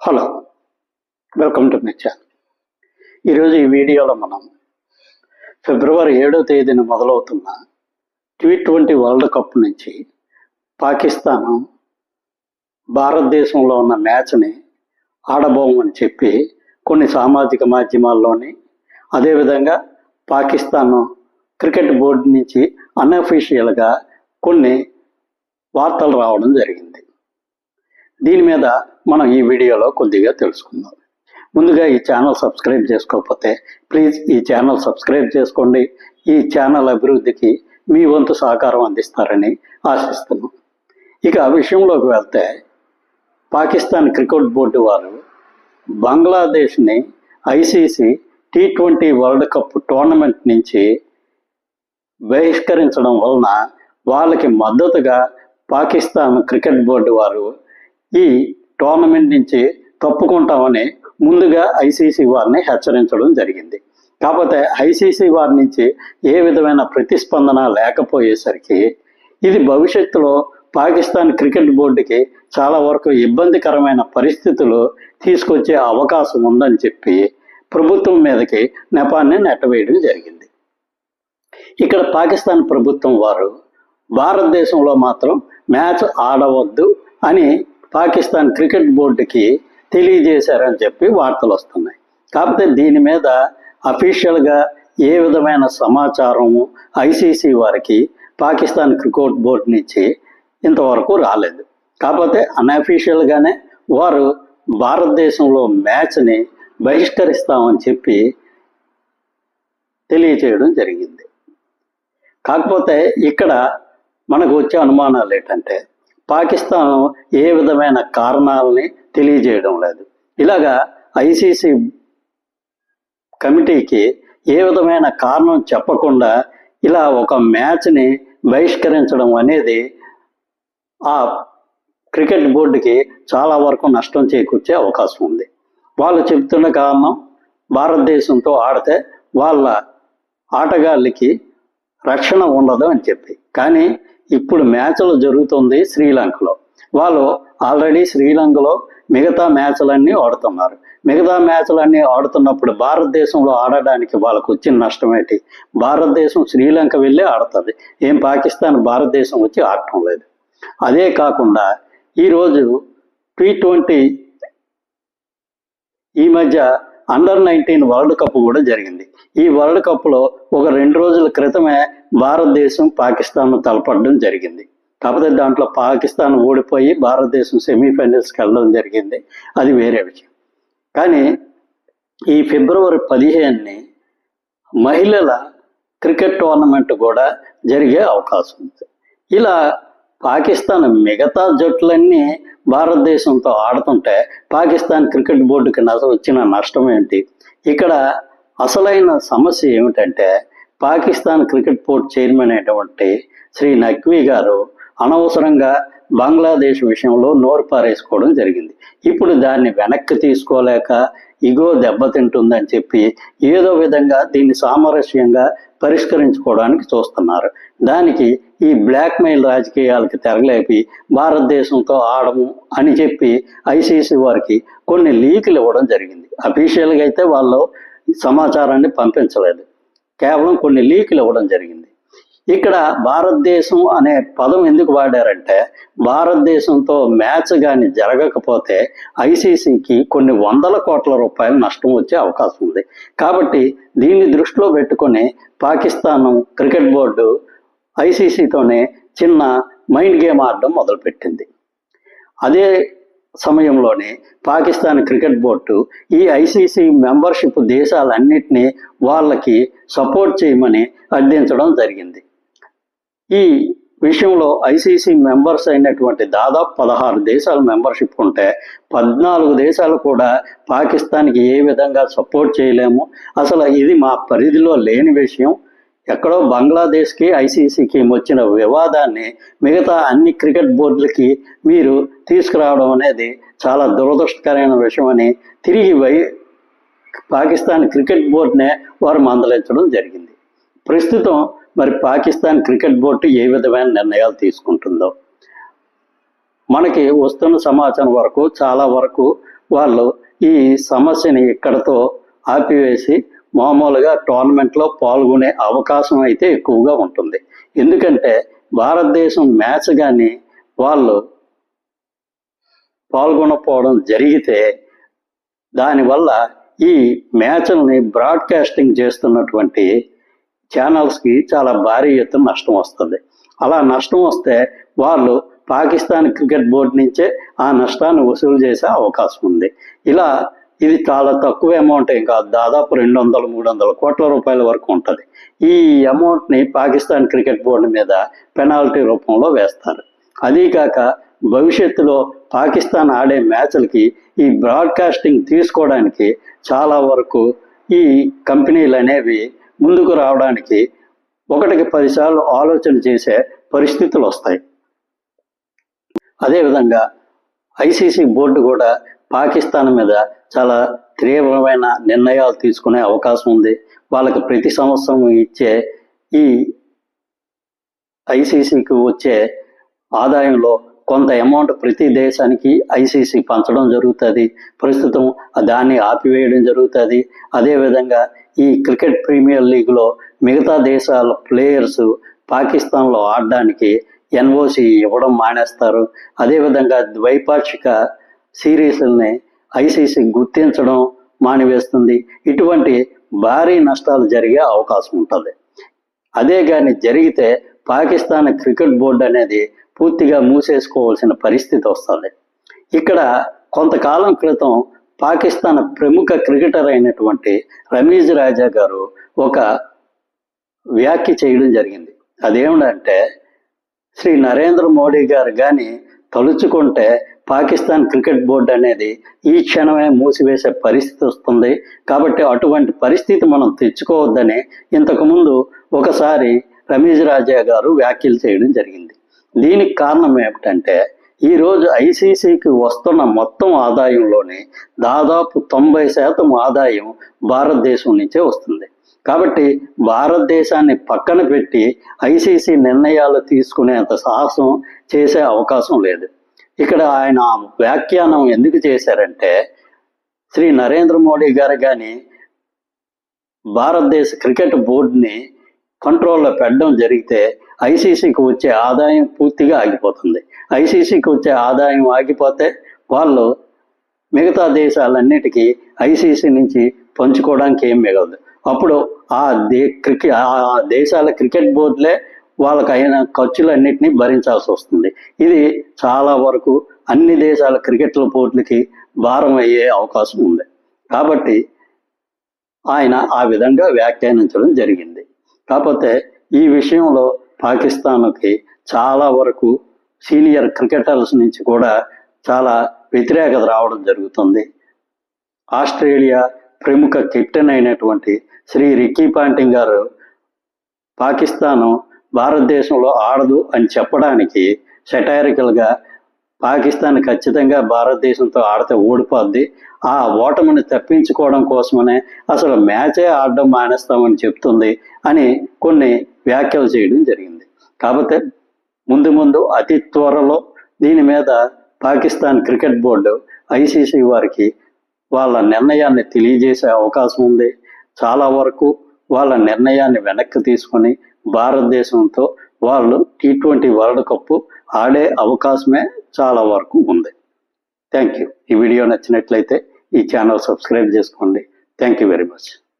Hello welcome to my channel. ఈరోజు ఈ వీడియోలో మనం ఫిబ్రవరి ఏడో తేదీన మొదలవుతున్న టీ ట్వంటీ వరల్డ్ కప్ నుంచి పాకిస్తాన్ భారతదేశంలో ఉన్న మ్యాచ్ని ఆడబోమని చెప్పి కొన్ని సామాజిక మాధ్యమాల్లోని అదేవిధంగా పాకిస్తాన్ క్రికెట్ బోర్డు నుంచి అన్అఫీషియల్గా కొన్ని వార్తలు రావడం జరిగింది. దీని మీద మనం ఈ వీడియోలో కొద్దిగా తెలుసుకుందాం. ముందుగా ఈ ఛానల్ సబ్స్క్రైబ్ చేసుకోకపోతే ప్లీజ్ ఈ ఛానల్ సబ్స్క్రైబ్ చేసుకోండి. ఈ ఛానల్ అభివృద్ధికి మీ వంతు సహకారం అందిస్తారని ఆశిస్తున్నాం. ఇక ఆ విషయంలోకి వెళ్తే పాకిస్తాన్ క్రికెట్ బోర్డు వారు బంగ్లాదేశ్ని ICC T twenty World Cup tournament నుంచి బహిష్కరించడం వలన వాళ్ళకి మద్దతుగా పాకిస్తాన్ క్రికెట్ బోర్డు వారు ఈ టోర్నమెంట్ నుంచి తప్పుకుంటామని ముందుగా ఐసీసీ వారిని హెచ్చరించడం జరిగింది. కాకపోతే ఐసీసీ వారి నుంచి ఏ విధమైన ప్రతిస్పందన లేకపోయేసరికి ఇది భవిష్యత్తులో పాకిస్తాన్ క్రికెట్ బోర్డుకి చాలా వరకు ఇబ్బందికరమైన పరిస్థితులు తీసుకొచ్చే అవకాశం ఉందని చెప్పి ప్రభుత్వం మీదకి నెపాన్ని నెట్టవేయడం జరిగింది. ఇక్కడ పాకిస్తాన్ ప్రభుత్వం వారు భారతదేశంలో మాత్రం మ్యాచ్ ఆడవద్దు అని పాకిస్తాన్ క్రికెట్ బోర్డుకి తెలియజేశారని చెప్పి వార్తలు వస్తున్నాయి. కాకపోతే దీని మీద అఫీషియల్గా ఏ విధమైన సమాచారము ఐసీసీ వారికి పాకిస్తాన్ క్రికెట్ బోర్డు నుంచి ఇంతవరకు రాలేదు. కాకపోతే అన్అఫీషియల్గానే వారు భారతదేశంలో మ్యాచ్ని బహిష్కరిస్తామని చెప్పి తెలియచేయడం జరిగింది. కాకపోతే ఇక్కడ మనకు వచ్చే అనుమానాలు ఏంటంటే పాకిస్తాన్ ఏ విధమైన కారణాలని తెలియజేయడం లేదు. ఇలాగా ఐసీసీ కమిటీకి ఏ విధమైన కారణం చెప్పకుండా ఇలా ఒక మ్యాచ్ని బహిష్కరించడం అనేది ఆ క్రికెట్ బోర్డుకి చాలా వరకు నష్టం చేకూర్చే అవకాశం ఉంది. వాళ్ళు చెబుతున్న కారణం భారతదేశంతో ఆడితే వాళ్ళ ఆటగాళ్ళకి రక్షణ ఉండదు అని చెప్పి. కానీ ఇప్పుడు మ్యాచ్లు జరుగుతుంది శ్రీలంకలో. వాళ్ళు ఆల్రెడీ శ్రీలంకలో మిగతా మ్యాచ్లన్నీ ఆడుతున్నారు. మిగతా మ్యాచ్లన్నీ ఆడుతున్నప్పుడు భారతదేశంలో ఆడడానికి వాళ్ళకు వచ్చిన నష్టం ఏంటి? భారతదేశం శ్రీలంక వెళ్ళి ఆడుతుంది. ఏం పాకిస్తాన్ భారతదేశం వచ్చి ఆడటం లేదు. అదే కాకుండా ఈరోజు టీ ట్వంటీ ఈ మధ్య అండర్ నైన్టీన్ వరల్డ్ కప్ కూడా జరిగింది. ఈ వరల్డ్ కప్లో ఒక రెండు రోజుల క్రితమే భారతదేశం పాకిస్తాన్ తలపడడం జరిగింది. కాకపోతే దాంట్లో పాకిస్తాన్ ఓడిపోయి భారతదేశం సెమీఫైనల్స్కి వెళ్ళడం జరిగింది. అది వేరే విషయం. కానీ ఈ ఫిబ్రవరి పదిహేనుని మహిళల క్రికెట్ టోర్నమెంట్ కూడా జరిగే అవకాశం ఉంది. ఇలా పాకిస్తాన్ మిగతా జట్లన్నీ భారతదేశంతో ఆడుతుంటే పాకిస్తాన్ క్రికెట్ బోర్డుకి నష్ట వచ్చిన నష్టం ఏంటి? ఇక్కడ అసలైన సమస్య ఏమిటంటే పాకిస్తాన్ క్రికెట్ బోర్డు చైర్మన్ అయినటువంటి శ్రీ నక్వీ గారు అనవసరంగా బంగ్లాదేశ్ విషయంలో నోరు పారేసుకోవడం జరిగింది. ఇప్పుడు దాన్ని వెనక్కి తీసుకోలేక ఇగో దెబ్బతింటుందని చెప్పి ఏదో విధంగా దీన్ని సామరస్యంగా పరిష్కరించుకోవడానికి చూస్తున్నారు. దానికి ఈ బ్లాక్మెయిల్ రాజకీయాలకి తెరలేపి భారతదేశంతో ఆడము అని చెప్పి ఐసీసీ వారికి కొన్ని లీకులు ఇవ్వడం జరిగింది. అఫీషియల్గా అయితే వాళ్ళు సమాచారాన్ని పంపించలేదు. కేవలం కొన్ని లీకులు ఇవ్వడం జరిగింది. ఇక్కడ భారతదేశం అనే పదం ఎందుకు వాడారంటే భారతదేశంతో మ్యాచ్ కానీ జరగకపోతే ఐసీసీకి కొన్ని వందల కోట్ల రూపాయలు నష్టం వచ్చే అవకాశం ఉంది. కాబట్టి దీన్ని దృష్టిలో పెట్టుకొని పాకిస్తాన్ క్రికెట్ బోర్డు ఐసీసీతోనే చిన్న మైండ్ గేమ్ ఆడడం మొదలుపెట్టింది. అదే సమయంలోనే పాకిస్తాన్ క్రికెట్ బోర్డు ఈ ఐసీసీ మెంబర్షిప్ దేశాలన్నింటినీ వాళ్ళకి సపోర్ట్ చేయమని అర్థించడం జరిగింది. ఈ విషయంలో ఐసీసీ మెంబర్స్ అయినటువంటి దాదాపు పదహారు దేశాలు మెంబర్షిప్ ఉంటే పద్నాలుగు దేశాలు కూడా పాకిస్తాన్కి ఏ విధంగా సపోర్ట్ చేయలేము. అసలు ఇది మా పరిధిలో లేని విషయం. ఎక్కడో బంగ్లాదేశ్కి ఐసీసీకి వచ్చిన వివాదాన్ని మిగతా అన్ని క్రికెట్ బోర్డులకి మీరు తీసుకురావడం అనేది చాలా దురదృష్టకరమైన విషయం అని తిరిగి వై పాకిస్తాన్ క్రికెట్ బోర్డునే వారు మందలించడం జరిగింది. ప్రస్తుతం మరి పాకిస్తాన్ క్రికెట్ బోర్డు ఏ విధమైన నిర్ణయాలు తీసుకుంటుందో మనకి వస్తున్న సమాచారం వరకు చాలా వరకు వాళ్ళు ఈ సమస్యని ఇక్కడతో ఆపివేసి మామూలుగా టోర్నమెంట్లో పాల్గొనే అవకాశం అయితే ఎక్కువగా ఉంటుంది. ఎందుకంటే భారతదేశం మ్యాచ్ కానీ వాళ్ళు పాల్గొనకపోవడం జరిగితే దానివల్ల ఈ మ్యాచ్లని బ్రాడ్కాస్టింగ్ చేస్తున్నటువంటి ఛానల్స్కి చాలా భారీ ఎత్తున నష్టం వస్తుంది. అలా నష్టం వస్తే వాళ్ళు పాకిస్తాన్ క్రికెట్ బోర్డు నుంచే ఆ నష్టాన్ని వసూలు చేసే అవకాశం ఉంది. ఇలా ఇది చాలా తక్కువ అమౌంట్ ఏం కాదు. దాదాపు రెండు వందలు మూడు వందల కోట్ల రూపాయల వరకు ఉంటుంది. ఈ అమౌంట్ని పాకిస్తాన్ క్రికెట్ బోర్డు మీద పెనాల్టీ రూపంలో వేస్తారు. అదీ కాక భవిష్యత్తులో పాకిస్తాన్ ఆడే మ్యాచ్లకి ఈ బ్రాడ్కాస్టింగ్ తీసుకోవడానికి చాలా వరకు ఈ కంపెనీలు అనేవి ముందుకు రావడానికి ఒకటికి పదిసార్లు ఆలోచన చేసే పరిస్థితులు వస్తాయి. అదేవిధంగా ఐసీసీ బోర్డు కూడా పాకిస్తాన్ మీద చాలా తీవ్రమైన నిర్ణయాలు తీసుకునే అవకాశం ఉంది. వాళ్ళకి ప్రతి సంవత్సరం ఇచ్చే ఈ ఐసీసీకి వచ్చే ఆదాయంలో కొంత అమౌంట్ ప్రతి దేశానికి ఐసీసీ పంచడం జరుగుతుంది. ప్రస్తుతం దాన్ని ఆపివేయడం జరుగుతుంది. అదేవిధంగా ఈ క్రికెట్ ప్రీమియర్ లీగ్లో మిగతా దేశాల ప్లేయర్స్ పాకిస్తాన్లో ఆడడానికి ఎన్ఓసి ఇవ్వడం మానేస్తారు. అదేవిధంగా ద్వైపాక్షిక సిరీస్ని ఐసీసీ గుర్తించడం మానివేస్తుంది. ఇటువంటి భారీ నష్టాలు జరిగే అవకాశం ఉంటుంది. అదే కానీ జరిగితే పాకిస్తాన్ క్రికెట్ బోర్డు అనేది పూర్తిగా మూసేసుకోవాల్సిన పరిస్థితి వస్తుంది. ఇక్కడ కొంతకాలం క్రితం పాకిస్తాన్ ప్రముఖ క్రికెటర్ అయినటువంటి రమీజ్ రాజా గారు ఒక వ్యాఖ్య చేయడం జరిగింది. అదేమిటంటే శ్రీ నరేంద్ర మోడీ గారు కానీ తలుచుకుంటే పాకిస్తాన్ క్రికెట్ బోర్డు అనేది ఈ క్షణమే మూసివేసే పరిస్థితి వస్తుంది. కాబట్టి అటువంటి పరిస్థితి మనం తెచ్చుకోవద్దని ఇంతకుముందు ఒకసారి రమీజ్ రాజా గారు వ్యాఖ్యలు చేయడం జరిగింది. దీనికి కారణం ఏమిటంటే ఈరోజు ఐసీసీకి వస్తున్న మొత్తం ఆదాయంలోని దాదాపు తొంభై శాతం ఆదాయం భారతదేశం నుంచే వస్తుంది. కాబట్టి భారతదేశాన్ని పక్కన పెట్టి ఐసీసీ నిర్ణయాలు తీసుకునేంత సాహసం చేసే అవకాశం లేదు. ఇక్కడ ఆయన వ్యాఖ్యానం ఎందుకు చేశారంటే శ్రీ నరేంద్ర మోడీ గారు కానీ భారతదేశ క్రికెట్ బోర్డుని కంట్రోల్లో పెట్టడం జరిగితే ఐసీసీకి వచ్చే ఆదాయం పూర్తిగా ఆగిపోతుంది. ఐసీసీకి వచ్చే ఆదాయం ఆగిపోతే వాళ్ళు మిగతా దేశాలన్నిటికీ ఐసీసీ నుంచి పంచుకోవడానికి ఏం మిగలదు. అప్పుడు ఆ దే క్రికెట్ ఆ దేశాల క్రికెట్ బోర్డులే వాళ్ళకి అయిన ఖర్చులన్నింటినీ భరించాల్సి వస్తుంది. ఇది చాలా వరకు అన్ని దేశాల క్రికెట్ల పోటీలకి భారం అయ్యే అవకాశం ఉంది. కాబట్టి ఆయన ఆ విధంగా వ్యాఖ్యానించడం జరిగింది. కాకపోతే ఈ విషయంలో పాకిస్తాన్కి చాలా వరకు సీనియర్ క్రికెటర్స్ నుంచి కూడా చాలా వ్యతిరేకత రావడం జరుగుతుంది. ఆస్ట్రేలియా ప్రముఖ కెప్టెన్ అయినటువంటి శ్రీ రిక్కీ పాంటింగ్ గారు పాకిస్తాను భారతదేశంలో ఆడదు అని చెప్పడానికి సెటైరికల్గా పాకిస్తాన్ ఖచ్చితంగా భారతదేశంతో ఆడితే ఓడిపోద్ది. ఆ ఓటమిని తప్పించుకోవడం కోసమనే అసలు మ్యాచే ఆడడం మానేస్తామని చెప్తుంది అని కొన్ని వ్యాఖ్యలు చేయడం జరిగింది. కాకపోతే ముందు ముందు అతి త్వరలో దీని మీద పాకిస్తాన్ క్రికెట్ బోర్డు ఐసీసీ వారికి వాళ్ళ నిర్ణయాన్ని తెలియజేసే అవకాశం ఉంది. చాలా వరకు వాళ్ళ నిర్ణయాన్ని వెనక్కి తీసుకొని భారతదేశంతో వాళ్ళు టీ ట్వంటీ వరల్డ్ కప్ ఆడే అవకాశమే చాలా వరకు ఉంది. థ్యాంక్ యూ ఈ వీడియో నచ్చినట్లయితే ఈ ఛానల్ సబ్స్క్రైబ్ చేసుకోండి. Thank you very much